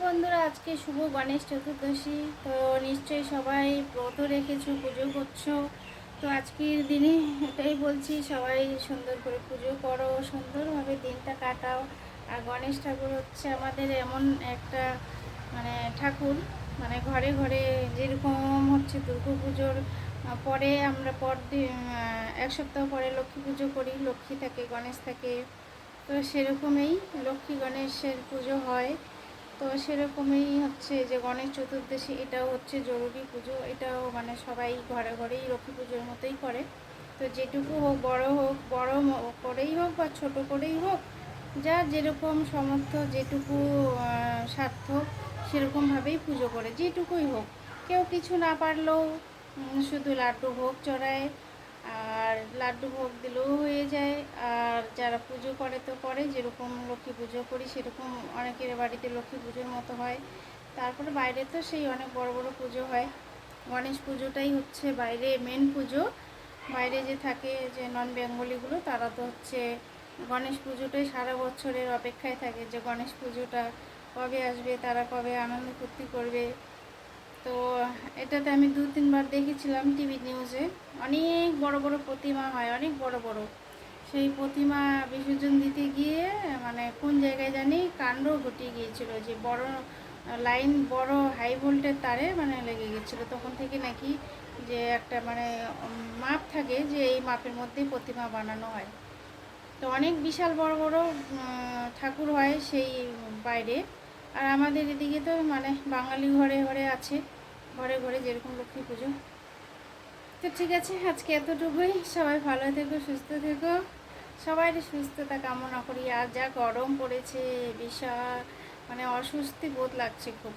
বন্ধুরা, আজকে শুভ গণেশ চতুর্দশী। তো নিশ্চয়ই সবাই ব্রত রেখেছো, পুজো করছ। তো আজকের দিনে এটাই বলছি, সবাই সুন্দর করে পুজো করো, সুন্দরভাবে দিনটা কাটাও। আর গণেশ ঠাকুর হচ্ছে আমাদের এমন একটা মানে ঠাকুর। মানে ঘরে ঘরে যেরকম হচ্ছে দুর্গা পুজোর পরে আমরা পর দি- এক সপ্তাহ পরে লক্ষ্মী পুজো করি, লক্ষ্মী থাকে, গণেশ থাকে। তো সেরকমই লক্ষ্মী গণেশের পুজো হয়। তো সেরকমই হচ্ছে যে গণেশ চতুর্দশী, এটাও হচ্ছে জরুরি পুজো। এটাও মানে সবাই ঘরে ঘরেই লক্ষ্মী পুজোর মতোই করে। তো যেটুকু হোক, বড় হোক, বড় করেই হোক বা ছোট করেই হোক, যা যেরকম সমর্থ, যেটুকু সাধ্য সেরকমভাবেই পুজো করে, যেটুকুই হোক। কেউ কিছু না পারলেও শুধু লাড্ডু ভোগ চড়ায় আর লাড্ডু ভোগ দিলেও হয়ে যায়। আর যারা পুজো করে তো করে, যেরকম লক্ষ্মী পুজো করি, সেরকম অনেকের বাড়িতে লক্ষ্মী পুজোর মতো হয়। তারপরে বাইরে তো সেই অনেক বড় বড় পুজো হয়। গণেশ পুজোটাই হচ্ছে বাইরে মেন পুজো। বাইরে যে থাকে যে নন বেঙ্গলিগুলো তারা তো হচ্ছে গণেশ পুজোটাই সারা বছরের অপেক্ষায় থাকে যে গণেশ পুজোটা কবে আসবে, তারা কবে আনন্দ ফুর্তি করবে। তো এটাতে আমি দু তিনবার দেখেছিলাম টিভি নিউজে। অনেক বড় বড় প্রতিমা হয়, অনেক বড় বড়। সেই প্রতিমা বিসর্জন দিতে গিয়ে মানে কোন জায়গায় জানি কাণ্ড ঘটিয়ে গিয়েছিল যে বড় লাইন, বড় হাই ভোল্টের তারে মানে লেগে গেছিল তখন থেকে নাকি যে একটা মানে মাপ থাকে যে এই মাপের মধ্যেই প্রতিমা বানানো হয়। তো অনেক বিশাল বড় বড় ঠাকুর হয় সেই বাইরে। আর আমাদের এদিকে তো মানে বাঙালি ঘরে ঘরে আছে, ঘরে ঘরে যেরকম লক্ষ্মী পুজো। তো ঠিক আছে, আজকে এতটুকুই। সবাই ভালো থেকো, সুস্থ থেকো। সবাই সুস্থতা কামনা করি। আর যা গরম পড়েছে, বিশাল মানে অস্বস্তি বোধ লাগছে খুব।